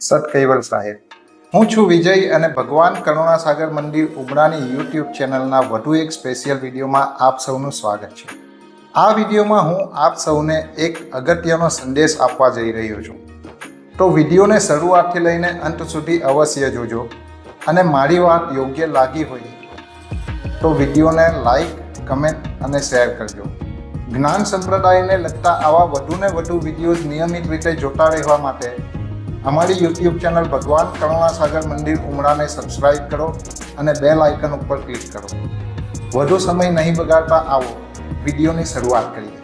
સત સાહેબ. હું છું વિજય અને ભગવાન કરુણાસાગર મંદિર ઉમરાની યુટ્યુબ ચેનલના વધુ એક સ્પેશિયલ વિડીયોમાં આપ સૌનું સ્વાગત છે. આ વિડીયોમાં હું આપ સૌને એક અગત્યનો સંદેશ આપવા જઈ રહ્યો છું. તો વિડીયોને શરૂઆતથી લઈને અંત સુધી અવશ્ય જોજો અને મારી વાત યોગ્ય લાગી હોય તો વિડીયોને લાઈક, કમેન્ટ અને શેર કરજો. જ્ઞાન સંપ્રદાયને લગતા આવા વધુને વધુ વિડીયોઝ નિયમિત રીતે જોતા રહેવા માટે અમારી યુટ્યુબ ચેનલ ભગવાન કરુણાસાગર મંદિર ઉમરાને સબસ્ક્રાઇબ કરો અને બેલ આઇકન ઉપર ક્લિક કરો. વધુ સમય નહીં બગાડતા આવો વિડીયોની શરૂઆત કરીએ.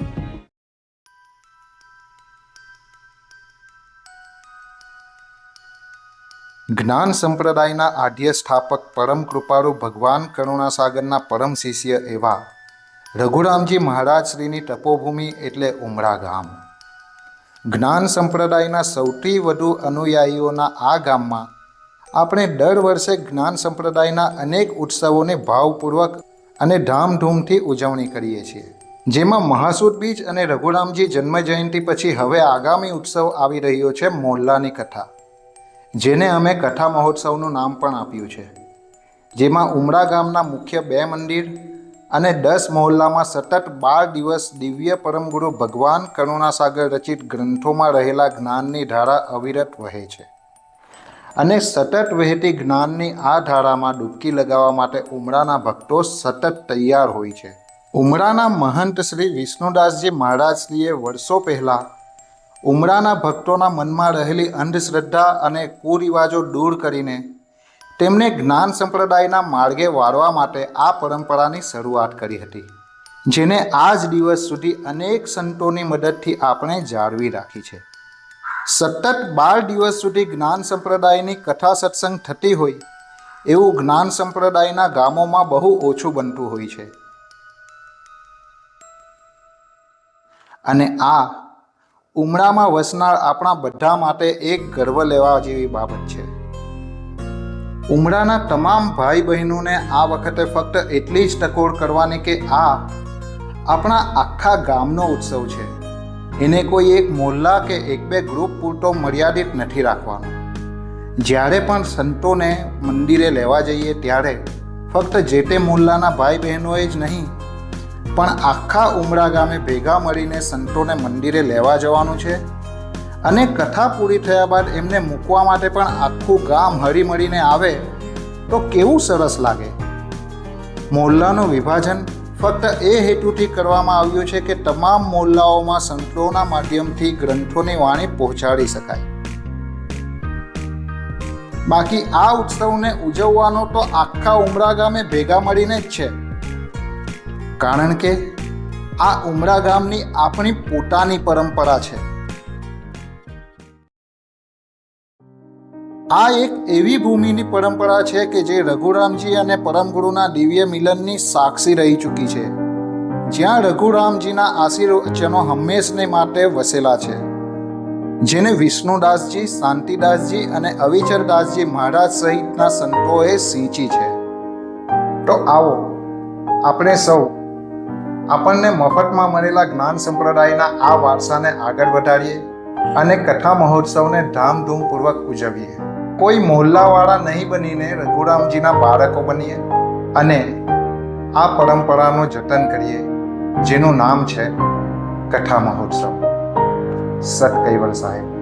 જ્ઞાન સંપ્રદાયના આઢ્ય સ્થાપક પરમ કૃપાળુ ભગવાન કરુણાસાગરના પરમ શિષ્ય એવા રઘુરામજી મહારાજ શ્રીની તપોભૂમિ એટલે ઉમરા ગામ જ્ઞાન સંપ્રદાયના સૌથી વધુ અનુયાયીઓના આ ગામમાં આપણે દર વર્ષે જ્ઞાન સંપ્રદાયના અનેક ઉત્સવોને ભાવપૂર્વક અને ધામધૂમથી ઉજવણી કરીએ છીએ. જેમાં મહાસુદ બીજ અને રઘુરામજી જન્મજયંતિ પછી હવે આગામી ઉત્સવ આવી રહ્યો છે મોલ્લાની કથા. જેને અમે કથા મહોત્સવનું નામ પણ આપ્યું છે. જેમાં ઉમરા ગામના મુખ્ય બે મંદિર અને દસ મહોલ્લામાં સતત બાર દિવસ દિવ્ય પરમગુરુ ભગવાન કરુણાસાગર રચિત ગ્રંથોમાં રહેલા જ્ઞાનની ધારા અવિરત વહે છે. અને સતત વહેતી જ્ઞાનની આ ધારામાં ડૂબકી લગાવવા માટે ઉમરાના ભક્તો સતત તૈયાર હોય છે. ઉમરાના મહંત શ્રી વિષ્ણુદાસજી મહારાજશ્રીએ વર્ષો પહેલાં ઉમરાના ભક્તોના મનમાં રહેલી અંધશ્રદ્ધા અને કુરિવાજો દૂર કરીને તેમણે જ્ઞાન સંપ્રદાયના માર્ગે વાળવા માટે આ પરંપરાની શરૂઆત કરી હતી, જેને આજ દિવસ સુધી અનેક સંતોની મદદથી આપણે જાળવી રાખી છે. સતત બાર દિવસ સુધી જ્ઞાન સંપ્રદાયની કથા સત્સંગ થતી હોય, એવું જ્ઞાન સંપ્રદાયના ગામોમાં બહુ ઓછું બનતું હોય છે. અને આ ઉમરામાં વસનાર આપણા બધા માટે એક ગર્વ લેવા જેવી બાબત છે. ઉમરાના તમામ ભાઈ બહેનોને આ વખતે ફક્ત એટલી જ ટકોર કરવાની કે આ આપણા આખા ગામનો ઉત્સવ છે. એને કોઈ એક મોહલ્લા કે એક બે ગ્રુપ પૂરતો મર્યાદિત નથી રાખવાનો. જ્યારે પણ સંતોને મંદિરે લેવા જઈએ ત્યારે ફક્ત જે તે મોહલ્લાના ભાઈ બહેનોએ જ નહીં, પણ આખા ઉમરા ગામે ભેગા મળીને સંતોને મંદિરે લેવા જવાનું છે. અને કથા પૂરી થયા બાદ એમને મૂકવા માટે પણ આખું ગામ હળી મળીને આવે, તો કેવું સરસ લાગે? મોહલ્લાનું વિભાજન ફક્ત એ હેતુથી કરવામાં આવ્યું છે કે તમામ મોહલ્લાઓમાં સંતોના માધ્યમથી ગ્રંથોની વાણી પહોંચાડી શકાય. બાકી આ ઉત્સવને ઉજવવાનો તો આખા ઉમરા ગામે ભેગા મળીને જ છે. કારણ કે આ ઉમરા ગામની આપણી પોતાની પરંપરા છે. આ એક એવી ભૂમિની પરંપરા છે કે જે રઘુરામજી અને પરમગુરુના દિવ્ય મિલનની સાક્ષી રહી ચૂકી છે. જ્યાં રઘુરામજીના આશીર્વચનો હંમેશને માટે વસેલા છે. જેને વિષ્ણુદાસજી, શાંતિદાસજી અને અવિચરદાસજી મહારાજ સહિતના સંતોએ સિંચી છે. તો આવો, આપણે સૌ આપણને મફતમાં મળેલા જ્ઞાન સંપ્રદાયના આ વારસાને આગળ વધારીએ અને કથા મહોત્સવને ધામધૂમપૂર્વક ઉજવીએ. કોઈ મોહલ્લાવાળા નહીં બનીને રઘુરામજીના બાળકો બનીએ અને આ પરંપરાનું જતન કરીએ, જેનું નામ છે કથા મહોત્સવ. સત કૈવલ સાહેબ.